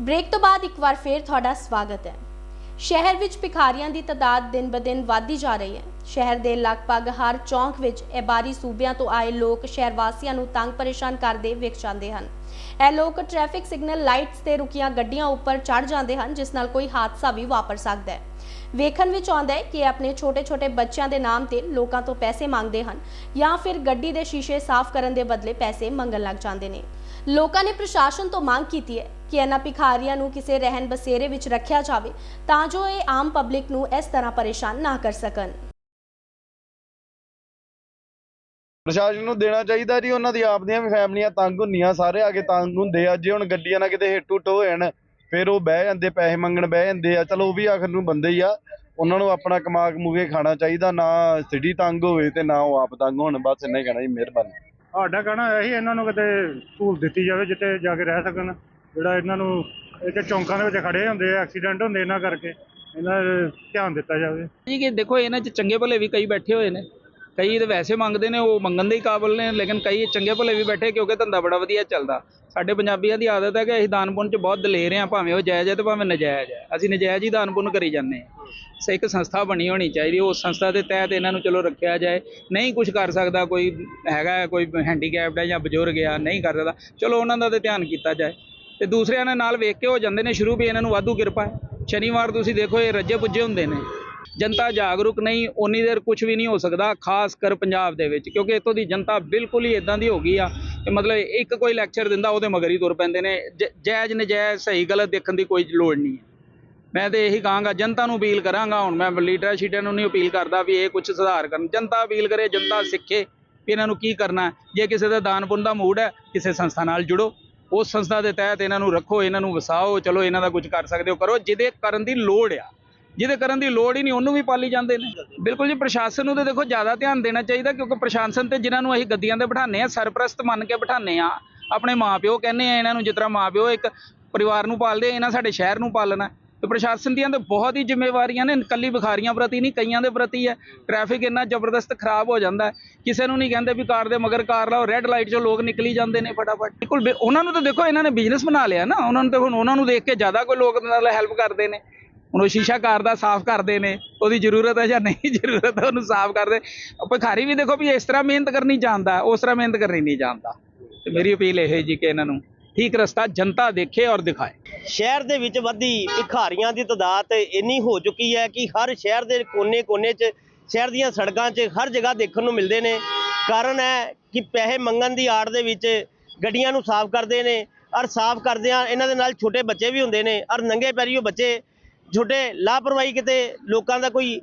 Break ਤੋਂ ਬਾਅਦ ਇੱਕ ਵਾਰ ਫੇਰ ਤੁਹਾਡਾ ਸਵਾਗਤ ਹੈ। ਸ਼ਹਿਰ ਵਿੱਚ ਭਿਖਾਰੀਆਂ ਦੀ ਤਾਦਾਦ ਦਿਨ-ਬਦਿਨ ਵਧਦੀ ਜਾ ਰਹੀ ਹੈ। ਸ਼ਹਿਰ ਦੇ ਲਗਭਗ ਹਰ ਚੌਂਕ ਵਿੱਚ ਇਹ ਬਾਹਰੀ ਸੂਬਿਆਂ ਤੋਂ ਆਏ ਲੋਕ ਸ਼ਹਿਰ ਵਾਸੀਆਂ ਨੂੰ ਤੰਗ ਪਰੇਸ਼ਾਨ ਕਰਦੇ ਵੇਖ ਜਾਂਦੇ ਹਨ। ਇਹ ਲੋਕ ਟ੍ਰੈਫਿਕ ਸਿਗਨਲ ਲਾਈਟਸ ਤੇ ਰੁਕੀਆਂ ਗੱਡੀਆਂ ਉੱਪਰ ਚੜ ਜਾਂਦੇ ਹਨ, ਜਿਸ ਨਾਲ ਕੋਈ ਹਾਦਸਾ ਵੀ ਵਾਪਰ ਸਕਦਾ ਹੈ। ਵੇਖਣ ਵਿੱਚ ਆਉਂਦਾ ਹੈ ਕਿ ਆਪਣੇ ਛੋਟੇ-ਛੋਟੇ ਬੱਚਿਆਂ ਦੇ ਨਾਮ ਤੇ ਲੋਕਾਂ ਤੋਂ ਪੈਸੇ ਮੰਗਦੇ ਹਨ ਜਾਂ ਫਿਰ ਗੱਡੀ ਦੇ ਸ਼ੀਸ਼ੇ ਸਾਫ਼ ਕਰਨ ਦੇ ਬਦਲੇ ਪੈਸੇ ਮੰਗਣ ਲੱਗ ਜਾਂਦੇ ਨੇ। ਲੋਕਾਂ ਨੇ ਪ੍ਰਸ਼ਾਸਨ ਤੋਂ ਮੰਗ ਕੀਤੀ ਹੈ ਕਿ ਇਹਨਾਂ ਭਿਖਾਰੀਆਂ ਨੂੰ ਕਿਸੇ ਰਹਿਣ ਬਸੇਰੇ ਵਿੱਚ ਰੱਖਿਆ ਜਾਵੇ ਤਾਂ ਜੋ ਇਹ ਆਮ ਪਬਲਿਕ ਨੂੰ ਇਸ ਤਰ੍ਹਾਂ ਪਰੇਸ਼ਾਨ ਨਾ ਕਰ ਸਕਣ। ਪ੍ਰਸ਼ਾਸਨ ਨੂੰ ਦੇਣਾ ਚਾਹੀਦਾ ਜੀ, ਉਹਨਾਂ ਦੀ ਆਪਦੀਆਂ ਵੀ ਫੈਮਲੀਆਂ ਤੰਗ ਹੁੰਦੀਆਂ, ਸਾਰੇ ਆ ਕੇ ਤੰਗ ਹੁੰਦੇ ਆ। ਜੇ ਹੁਣ ਗੱਡੀਆਂ ਨਾਲ ਕਿਤੇ ਹਿੱਟ ਹੁੱਟ ਹੋ ਜਾਣ ਫਿਰ ਉਹ ਬਹਿ ਜਾਂਦੇ ਪੈਸੇ ਮੰਗਣ ਬਹਿ ਜਾਂਦੇ ਆ। ਚਲੋ ਉਹ ਵੀ ਆਖਰ ਨੂੰ ਬੰਦੇ ਹੀ ਆ। ਉਹਨਾਂ ਨੂੰ ਆਪਣਾ ਕਮਾ ਕਮੂ ਕੇ ਖਾਣਾ ਚਾਹੀਦਾ ਨਾ ਸਿਟੀ ਤੰਗ ਹੋਵੇ ਤੇ ਨਾ ਉਹ ਆਪ ਤੰਗ ਹੋਣ। ਬਸ ਇੰਨਾ ਹੀ ਕਹਿਣਾ ਜੀ ਮਿਹਰਬਾਨੀ। ਸਾਡਾ ਕਹਿਣਾ ਹੈ ਹੀ ਇਹਨਾਂ ਨੂੰ ਕਿਤੇ ਸਹੂਲਤ ਦਿੱਤੀ ਜਾਵੇ ਜਿੱਥੇ ਜਾ ਕੇ ਰਹਿ ਸਕਣ। ਜਿਹੜਾ ਇਹਨਾਂ ਨੂੰ ਇੱਥੇ ਚੌਂਕਾਂ ਦੇ ਵਿੱਚ ਖੜੇ ਹੁੰਦੇ ਆ ਐਕਸੀਡੈਂਟ ਹੁੰਦੇ ਇਹਨਾਂ ਕਰਕੇ ਇਹਨਾਂ ਦਾ ਧਿਆਨ ਦਿੱਤਾ ਜਾਵੇ। ਜੀ ਕਿ ਦੇਖੋ ਇਹਨਾਂ 'ਚ ਚੰਗੇ ਭਲੇ ਵੀ ਕਈ ਬੈਠੇ ਹੋਏ ਨੇ। ਕਈ ਤਾਂ ਵੈਸੇ ਮੰਗਦੇ ਨੇ ਉਹ ਮੰਗਣ ਦੇ ਹੀ ਕਾਬਲ ਨੇ ਲੇਕਿਨ ਕਈ ਚੰਗੇ ਭਲੇ ਵੀ ਬੈਠੇ ਕਿਉਂਕਿ ਧੰਦਾ ਬੜਾ ਵਧੀਆ ਚੱਲਦਾ। ਸਾਡੇ ਪੰਜਾਬੀਆਂ ਦੀ ਆਦਤ ਹੈ ਕਿ ਅਸੀਂ ਦਾਨ ਪੁੰਨ 'ਚ ਬਹੁਤ ਦਲੇਰ ਹਾਂ ਭਾਵੇਂ ਉਹ ਜਾਇਜ਼ ਹੈ ਤੇ ਭਾਵੇਂ ਨਜਾਇਜ਼ ਹੈ। ਅਸੀਂ ਨਜਾਇਜ਼ ਹੀ ਦਾਨ ਪੁੰਨ ਕਰੀ ਜਾਂਦੇ ਹਾਂ। ਸੇ ਇੱਕ ਸੰਸਥਾ ਬਣੀ ਹੋਣੀ ਚਾਹੀਦੀ ਉਸ ਸੰਸਥਾ ਦੇ ਤਹਿਤ ਇਹਨਾਂ ਨੂੰ ਚਲੋ ਰੱਖਿਆ ਜਾਏ। ਨਹੀਂ ਕੁਝ ਕਰ ਸਕਦਾ ਕੋਈ ਹੈਗਾ ਹੈ, ਕੋਈ ਹੈਂਡੀਕੈਪਡ ਹੈ ਜਾਂ ਬਜ਼ੁਰਗ ਆ ਨਹੀਂ ਕਰ ਸਕਦਾ। ਚਲੋ ਉਹਨਾਂ ਦਾ ਤੇ ਧਿਆਨ ਕੀਤਾ ਜਾਏ। ਤੇ ਦੂਸਰਿਆਂ ਨਾਲ ਵੇਖ ਕੇ ਹੋ ਜਾਂਦੇ ਨੇ ਸ਼ੁਰੂ ਵੀ ਇਹਨਾਂ ਨੂੰ ਵਾਧੂ ਕਿਰਪਾ ਹੈ। ਸ਼ਨੀਵਾਰ ਤੁਸੀਂ ਦੇਖੋ ਇਹ ਰੱਜੇ ਪੁੱਜੇ ਹੁੰਦੇ ਨੇ। ਜਨਤਾ ਜਾਗਰੂਕ ਨਹੀਂ ਉਨੀ ਦੇਰ ਕੁਝ ਵੀ ਨਹੀਂ ਹੋ ਸਕਦਾ, ਖਾਸ ਕਰ ਪੰਜਾਬ ਦੇ ਵਿੱਚ, ਕਿਉਂਕਿ ਇੱਥੋਂ ਦੀ ਜਨਤਾ ਬਿਲਕੁਲ ਹੀ ਇਦਾਂ ਦੀ ਹੋ ਗਈ ਆ, ਕਿ ਮਤਲਬ ਇੱਕ ਕੋਈ ਲੈਕਚਰ ਦਿੰਦਾ, ਉਹਦੇ ਮਗਰ ਹੀ ਤੁਰ ਪੈਂਦੇ ਨੇ, ਜ- ਜਾਇਜ਼ ਨਜਾਇਜ਼ ਸਹੀ ਗਲਤ ਦੇਖਣ ਦੀ ਕੋਈ ਲੋੜ ਨਹੀਂ ਹੈ। ਮੈਂ ਤੇ ਇਹੀ ਕਹਾਂਗਾ, ਜਨਤਾ ਨੂੰ ਅਪੀਲ ਕਰਾਂਗਾ, ਹੁਣ ਮੈਂ ਲੀਡਰਾਂ ਸ਼ੀਡਰਾਂ ਨੂੰ ਨਹੀਂ ਅਪੀਲ ਕਰਦਾ ਵੀ ਇਹ ਕੁਝ ਸੁਧਾਰ ਕਰਨ, ਜਨਤਾ ਅਪੀਲ ਕਰੇ, ਜਨਤਾ ਸਿੱਖੇ ਵੀ ਇਹਨਾਂ ਨੂੰ ਕੀ ਕਰਨਾ ਜੇ ਕਿਸੇ ਦਾ ਦਾਨ ਪੁੰਨ ਦਾ ਮੂਡ ਹੈ, ਕਿਸੇ ਸੰਸਥਾ ਨਾਲ ਜੁੜੋ, ਉਸ ਸੰਸਥਾ ਦੇ ਤਹਿਤ ਇਹਨਾਂ ਨੂੰ ਰੱਖੋ, ਇਹਨਾਂ ਨੂੰ ਵਸਾਓ, ਚਲੋ ਇਹਨਾਂ ਦਾ ਕੁਝ ਕਰ ਸਕਦੇ ਹੋ, ਕਰੋ, ਜਿਹਦੇ ਕਰਨ ਦੀ ਲੋੜ ਆ। ਜਿਹਦੇ ਕਰਨ ਦੀ ਲੋੜ ਹੀ ਨਹੀਂ, ਉਹਨੂੰ ਵੀ ਪਾਲੀ ਜਾਂਦੇ ਨੇ। ਬਿਲਕੁਲ ਜੀ, ਪ੍ਰਸ਼ਾਸਨ ਨੂੰ ਤੇ ਦੇਖੋ ਜ਼ਿਆਦਾ ਧਿਆਨ ਦੇਣਾ ਚਾਹੀਦਾ, ਕਿਉਂਕਿ ਪ੍ਰਸ਼ਾਸਨ ਤੇ ਜਿਨ੍ਹਾਂ ਨੂੰ ਅਸੀਂ ਗੱਦੀਆਂ ਤੇ ਬਿਠਾਉਂਦੇ ਆ ਸਰਪ੍ਰਸਤ ਮੰਨ ਕੇ ਬਿਠਾਉਂਦੇ ਆ ਆਪਣੇ ਮਾਪਿਓ ਕਹਿੰਦੇ ਆ ਇਹਨਾਂ ਨੂੰ, ਜਿਸ ਤਰ੍ਹਾਂ ਮਾਪਿਓ ਇੱਕ ਪਰਿਵਾਰ ਨੂੰ ਪਾਲਦੇ ਇਹਨਾਂ ਸਾਡੇ ਸ਼ਹਿਰ ਨੂੰ ਪਾਲਣਾ। ਤੇ ਪ੍ਰਸ਼ਾਸਨ ਦੀਆਂ ਤਾਂ ਬਹੁਤ ਹੀ ਜ਼ਿੰਮੇਵਾਰੀਆਂ ਨੇ, ਇਕੱਲੀ ਵਿਖਾਰੀਆਂ ਪ੍ਰਤੀ ਨਹੀਂ, ਕਈਆਂ ਦੇ ਪ੍ਰਤੀ ਹੈ। ਟ੍ਰੈਫਿਕ ਇੰਨਾ ਜ਼ਬਰਦਸਤ ਖਰਾਬ ਹੋ ਜਾਂਦਾ ਕਿਸੇ ਨੂੰ ਨਹੀਂ ਕਹਿੰਦੇ ਵੀ ਕਾਰ ਦੇ ਮਗਰ ਕਾਰ ਲਾਓ ਰੈੱਡ ਲਾਈਟ 'ਚੋਂ ਲੋਕ ਨਿਕਲੀ ਜਾਂਦੇ ਨੇ ਫਟਾਫਟ। ਬਿਲਕੁਲ ਬਿ- ਉਹਨਾਂ ਨੂੰ ਤਾਂ ਦੇਖੋ, ਇਹਨਾਂ ਨੇ ਬਿਜ਼ਨਸ ਬਣਾ ਲਿਆ ਨਾ, ਉਹਨਾਂ ਨੂੰ ਤਾਂ ਹੁਣ ਉਹਨਾਂ ਨੂੰ ਦੇਖ ਕੇ ਜ਼ਿਆਦਾ ਕੋਈ ਲੋਕ ਨਾਲ ਹੈਲਪ ਕਰਦੇ ਨੇ। ਹੁਣ ਉਹ ਸ਼ੀਸ਼ਾ ਕਾਰ ਦਾ ਸਾਫ਼ ਕਰਦੇ ਨੇ, ਉਹਦੀ ਜ਼ਰੂਰਤ ਹੈ ਜਾਂ ਨਹੀਂ ਜ਼ਰੂਰਤ ਹੈ ਉਹਨੂੰ ਸਾਫ਼ ਕਰਦੇ। ਭਿਖਾਰੀ ਵੀ ਦੇਖੋ ਵੀ ਇਸ ਤਰ੍ਹਾਂ ਮਿਹਨਤ ਕਰਨੀ ਜਾਣਦਾ, ਉਸ ਤਰ੍ਹਾਂ ਮਿਹਨਤ ਕਰਨੀ ਨਹੀਂ ਜਾਣਦਾ। ਤੇ ਮੇਰੀ ਅਪੀਲ ਇਹ ਜੀ ਕਿ ਇਹਨਾਂ ਨੂੰ ਠੀਕ ਰਸਤਾ ਜਨਤਾ ਦੇਖੇ ਔਰ ਦਿਖਾਏ। ਸ਼ਹਿਰ ਦੇ ਵਿੱਚ ਵਧੀ ਭਿਖਾਰੀਆਂ ਦੀ ਤਾਦਾਦ ਇੰਨੀ ਹੋ ਚੁੱਕੀ ਹੈ ਕਿ ਹਰ ਸ਼ਹਿਰ ਦੇ ਕੋਨੇ-ਕੋਨੇ 'ਚ, ਸ਼ਹਿਰ ਦੀਆਂ ਸੜਕਾਂ 'ਚ ਹਰ ਜਗ੍ਹਾ ਦੇਖਣ ਨੂੰ ਮਿਲਦੇ ਨੇ। ਕਾਰਨ ਹੈ ਕਿ ਪੈਸੇ ਮੰਗਣ ਦੀ ਆੜ ਦੇ ਵਿੱਚ ਗੱਡੀਆਂ ਨੂੰ ਸਾਫ਼ ਕਰਦੇ ਨੇ, ਔਰ ਸਾਫ਼ ਕਰਦਿਆਂ ਇਹਨਾਂ ਦੇ ਨਾਲ ਛੋਟੇ ਬੱਚੇ ਵੀ ਹੁੰਦੇ ਨੇ, ਔਰ ਨੰਗੇ ਪੈਰੀ ਉਹ ਬੱਚੇ ਛੋਟੇ ਲਾਪਰਵਾਹੀ ਕਿਤੇ ਲੋਕਾਂ ਦਾ ਕੋਈ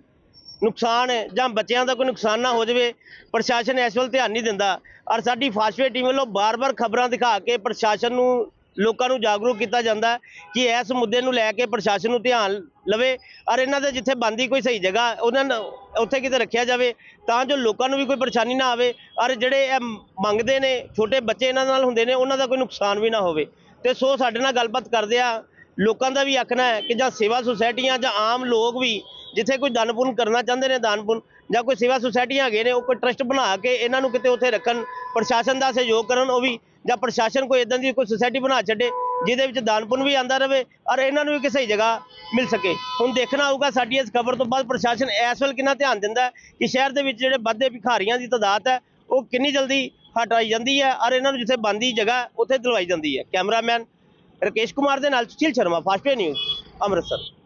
ਨੁਕਸਾਨ ਜਾਂ ਬੱਚਿਆਂ ਦਾ ਕੋਈ ਨੁਕਸਾਨ ਨਾ ਹੋ ਜਾਵੇ, ਪ੍ਰਸ਼ਾਸਨ ਇਸ ਵੱਲ ਧਿਆਨ ਨਹੀਂ ਦਿੰਦਾ। ਔਰ ਸਾਡੀ ਫਾਸਟਵੇ ਟੀਮ ਵੱਲੋਂ ਬਾਰ-ਬਾਰ ਖਬਰਾਂ ਦਿਖਾ ਕੇ ਪ੍ਰਸ਼ਾਸਨ ਨੂੰ, ਲੋਕਾਂ ਨੂੰ ਜਾਗਰੂਕ ਕੀਤਾ ਜਾਂਦਾ ਕਿ ਇਸ ਮੁੱਦੇ ਨੂੰ ਲੈ ਕੇ ਪ੍ਰਸ਼ਾਸਨ ਨੂੰ ਧਿਆਨ ਲਵੇ। ਔਰ ਇਹਨਾਂ ਦੇ ਜਿੱਥੇ ਬੰਦੀ ਕੋਈ ਸਹੀ ਜਗ੍ਹਾ, ਉਹਨਾਂ ਨੂੰ ਉੱਥੇ ਕਿਤੇ ਰੱਖਿਆ ਜਾਵੇ, ਤਾਂ ਜੋ ਲੋਕਾਂ ਨੂੰ ਵੀ ਕੋਈ ਪਰੇਸ਼ਾਨੀ ਨਾ ਆਵੇ। ਔਰ ਜਿਹੜੇ ਇਹ ਮੰਗਦੇ ਨੇ, ਛੋਟੇ ਬੱਚੇ ਇਹਨਾਂ ਨਾਲ ਹੁੰਦੇ ਨੇ, ਉਹਨਾਂ ਦਾ ਕੋਈ ਨੁਕਸਾਨ ਵੀ ਨਾ ਹੋਵੇ। ਤੇ ਸੋ ਸਾਡੇ ਨਾਲ ਗੱਲਬਾਤ ਕਰਦੇ ਆ ਲੋਕਾਂ ਦਾ ਵੀ ਆਖਣਾ ਹੈ ਕਿ ਜਾਂ ਸੇਵਾ ਸੁਸਾਇਟੀਆਂ ਜਾਂ ਆਮ ਲੋਕ ਵੀ ਜਿੱਥੇ ਕੋਈ ਦਾਨ ਪੁੰਨ ਕਰਨਾ ਚਾਹੁੰਦੇ ਨੇ, ਦਾਨ ਜਾਂ ਕੋਈ ਸੇਵਾ ਸੁਸਾਇਟੀਆਂ ਹੈਗੇ ਨੇ, ਉਹ ਕੋਈ ਟਰਸਟ ਬਣਾ ਕੇ ਇਹਨਾਂ ਨੂੰ ਕਿਤੇ ਉੱਥੇ ਰੱਖਣ, ਪ੍ਰਸ਼ਾਸਨ ਦਾ ਸਹਿਯੋਗ ਕਰਨ, ਉਹ ਵੀ ਜਾਂ ਪ੍ਰਸ਼ਾਸਨ ਕੋਈ ਇਦਾਂ ਦੀ ਕੋਈ ਸੁਸਾਇਟੀ ਬਣਾ ਛੱਡੇ ਜਿਹਦੇ ਵਿੱਚ ਦਾਨਪੁੰਨ ਵੀ ਆਂਦਾ ਰਵੇ ਔਰ ਇਹਨਾਂ ਨੂੰ ਵੀ ਕਿਸੇ ਜਗ੍ਹਾ ਮਿਲ ਸਕੇ। ਹੁਣ ਦੇਖਣਾ ਹੋਊਗਾ ਸਾਡੀ ਇਸ ਖਬਰ ਤੋਂ ਬਾਅਦ ਪ੍ਰਸ਼ਾਸਨ ਇਸ ਵੱਲ ਕਿੰਨਾ ਧਿਆਨ ਦਿੰਦਾ ਕਿ ਸ਼ਹਿਰ ਦੇ ਵਿੱਚ ਜਿਹੜੇ ਵੱਧਦੇ ਭਿਖਾਰੀਆਂ ਦੀ ਤਾਦਾਦ ਹੈ, ਉਹ ਕਿੰਨੀ ਜਲਦੀ ਹਟਾਈ ਜਾਂਦੀ ਹੈ ਔਰ ਇਹਨਾਂ ਨੂੰ ਜਿੱਥੇ ਬੰਦੀ ਜਗ੍ਹਾ ਉੱਥੇ ਦਿਲਵਾਈ ਜਾਂਦੀ ਹੈ। ਕੈਮਰਾਮੈਨ ਰਕੇਸ਼ ਕੁਮਾਰ ਦੇ ਨਾਲ ਸੁਸ਼ੀਲ ਸ਼ਰਮਾ ਫਾਸਟਵੇ ਨਿਊਜ਼ ਅੰਮ੍ਰਿਤਸਰ।